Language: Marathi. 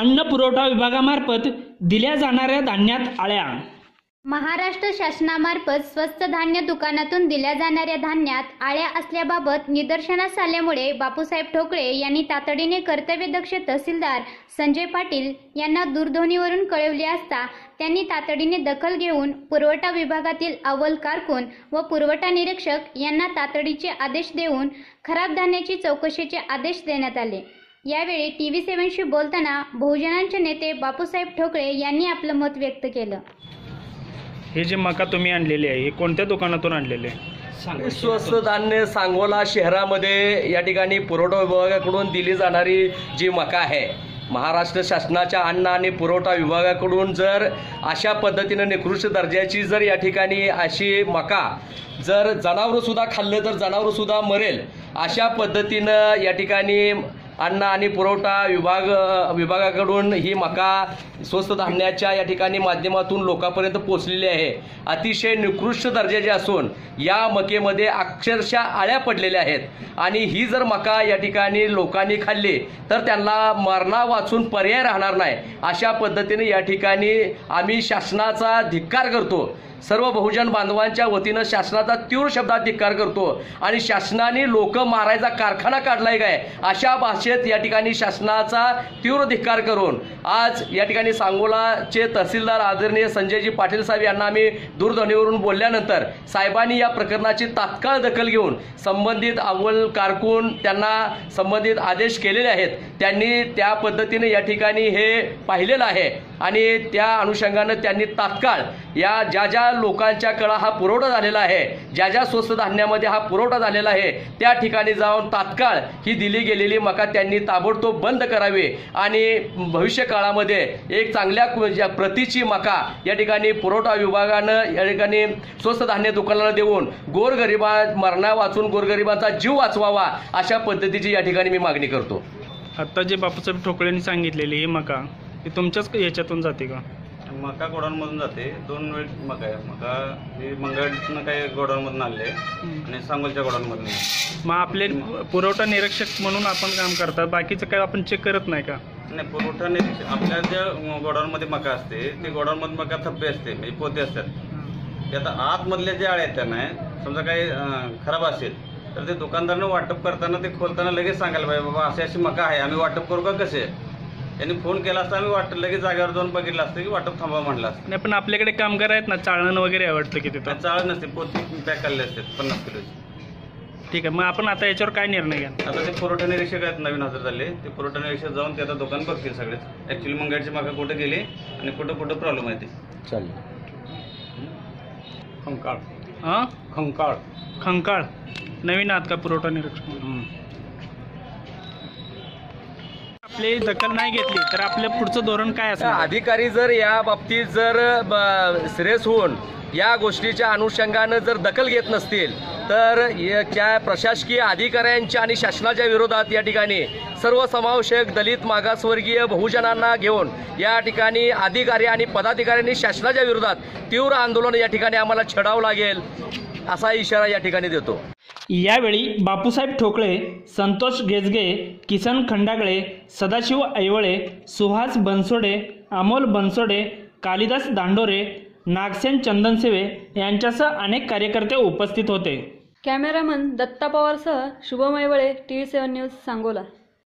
अन्न पुरवठा विभागामार्फत दिल्या जाणाऱ्या धान्यात आळ्या. महाराष्ट्र शासनामार्फत स्वस्त धान्य दुकानातून दिल्या जाणाऱ्या धान्यात आळ्या असल्याबाबत निदर्शनास आल्यामुळे बापूसाहेब ठोकळे यांनी तातडीने कर्तव्यदक्ष तहसीलदार संजय पाटील यांना दूरध्वनीवरून कळवले असता त्यांनी तातडीने दखल घेऊन पुरवठा विभागातील अव्वल कारकून व पुरवठा निरीक्षक यांना तातडीचे आदेश देऊन खराब धान्याची चौकशीचे आदेश देण्यात आले. यावेळी टी व्ही सेव्हनशी बोलताना बहुजनांचे नेते बापूसाहेब ठोकळे यांनी आपलं मत व्यक्त केलं. हे जे मका तुम्ही आणलेले आहे हे कोणत्या दुकानातून आणलेले आहे? स्वस्त धान्य सांगोला शहरामध्ये या ठिकाणी पुरवठा विभागाकडून दिली जाणारी जी मका आहे महाराष्ट्र शासनाच्या अन्न आणि पुरवठा विभागाकडून जर अशा पद्धतीनं निकृष्ट दर्जाची जर या ठिकाणी अशी मका जर जनावरंसुद्धा खाल्लं तर जनावरंसुद्धा मरेल अशा पद्धतीनं या ठिकाणी अन्न आणि पुरवठा विभाग विभागाकडून ही मका स्वस्त धान्याच्या या ठिकाणी माध्यमातून लोकांपर्यंत पोचलेली आहे. अतिशय निकृष्ट दर्जाची असून या मकेमध्ये अक्षरशः आळ्या पडलेल्या आहेत. आणि ही जर मका या ठिकाणी लोकांनी खाल्ली तर त्यांना मरणा वाचून पर्याय राहणार नाही. अशा पद्धतीने या ठिकाणी आम्ही शासनाचा धिक्कार करतो. सर्व बहुजन बांधवांच्या वतीनं शासनाचा तीव्र शब्दात धिक्कार करतो आणि शासनाने लोक मारायचा कारखाना काढलाय काय अशा भाषेत या ठिकाणी शासनाचा तीव्र धिक्कार करून आज या ठिकाणी सांगोलाचे तहसीलदार आदरणीय संजयजी पाटील साहेब यांना आम्ही दूरध्वनीवरून बोलल्यानंतर साहेबांनी या प्रकरणाची तात्काळ दखल घेऊन संबंधित अव्वल कारकून त्यांना संबंधित आदेश केलेले आहेत त्यांनी त्या पद्धतीने या ठिकाणी हे पाहिलेलं आहे. आणि त्या अनुषंगानं त्यांनी तात्काळ या ज्या ज्या लोकांच्या कळा हा पुरवठा झालेला आहे ज्या ज्या स्वस्त धान्यामध्ये हा पुरवठा झालेला आहे त्या ठिकाणी जाऊन तात्काळ ही दिली गेलेली मका त्यांनी ताबडतोब बंद करावी आणि भविष्य काळामध्ये एक चांगल्या कु- ज्या प्रतीची मका या ठिकाणी पुरवठा विभागानं या ठिकाणी स्वस्त धान्य दुकानाला देऊन गोरगरिबा मरणा वाचून गोरगरिबांचा जीव वाचवावा अशा पद्धतीची या ठिकाणी मी मागणी करतो. आत्ता जे बापूसाहेब ठोकळेंनी सांगितलेली ही मका ही तुमच्याच याच्यातून जाते का? मका गोडाऊनमधून जाते. दोन वेळ मका आहे. मका हे मंगळनं काही गोडाऊनमधून आणले आणि सांगोलच्या गोडाऊनमधून मग आपले पुरवठा निरीक्षक म्हणून आपण काम करतात. बाकीचं काय आपण चेक करत नाही का? नाही पुरवठा निरीक्षक आपल्या ज्या गोडाऊनमध्ये मका असते ते गोडाऊनमध्ये मका थप्पे असते म्हणजे पोते असतात. ते आता आतमधले जे आळे आहेत त्यांना समजा काही अं, खराब असेल तर ते दुकानदारानं वाटप करताना ते खोलताना लगेच सांगायला पाहिजे बाबा अशी अशी मका आहे आम्ही वाटप करू का कसे? त्यांनी फोन केला असता आम्ही वाटप लगेच जागेवर जाऊन बघितलं असतं की वाटप थांबा म्हणलं असतं. नाही पण आपल्याकडे कामगार आहेत ना चाळण वगैरे आवडतं की तिथं? त्यात चाळ नसते पोती पॅक केलेले असतात पन्नास किलोची. ठीक आहे मग आपण आता याच्यावर काय निर्णय घ्या आता ते पुरवठा निरीक्षक आहेत नवीन हजर झाले. ते पुरवठा निरीक्षक जाऊन ते आता दुकान बघतील सगळेच ॲक्च्युली मंगळची मागा कुठं गेली आणि कुठं कुठं प्रॉब्लेम आहे ते. चालेल. खंकाळ. हां? खंकाळ. खंकाळ. नवीन आहात का पुरवठा निरीक्षक? आपली दखल नाही घेतली तर आपलं पुढचं धोरण काय असणार? अधिकारी जर या बाबतीत जर सिरियस होऊन या गोष्टीच्या अनुषंगानं जर दखल घेत नसतील तर त्या प्रशासकीय अधिकाऱ्यांच्या आणि शासनाच्या विरोधात या ठिकाणी सर्वसमावेशक दलित मागासवर्गीय बहुजनांना घेऊन या ठिकाणी अधिकारी आणि पदाधिकाऱ्यांनी शासनाच्या विरोधात तीव्र आंदोलन या ठिकाणी आम्हाला छेडावं लागेल असा इशारा या ठिकाणी देतो. यावेळी बापूसाहेब ठोकळे संतोष गेजगे किसन खंडागळे सदाशिव ऐवळे सुहास बनसोडे अमोल बनसोडे कालिदास दांडोरे नागसेन चंदनसेवे यांच्यासह अनेक कार्यकर्ते उपस्थित होते. Cameraman Datta पवारसह Shubham Aivale T V seven news Sangola.